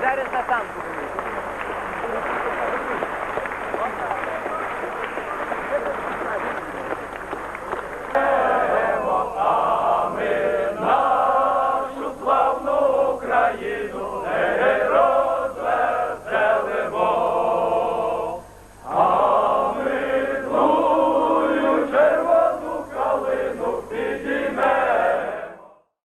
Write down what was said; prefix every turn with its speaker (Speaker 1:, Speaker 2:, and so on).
Speaker 1: Zero estação,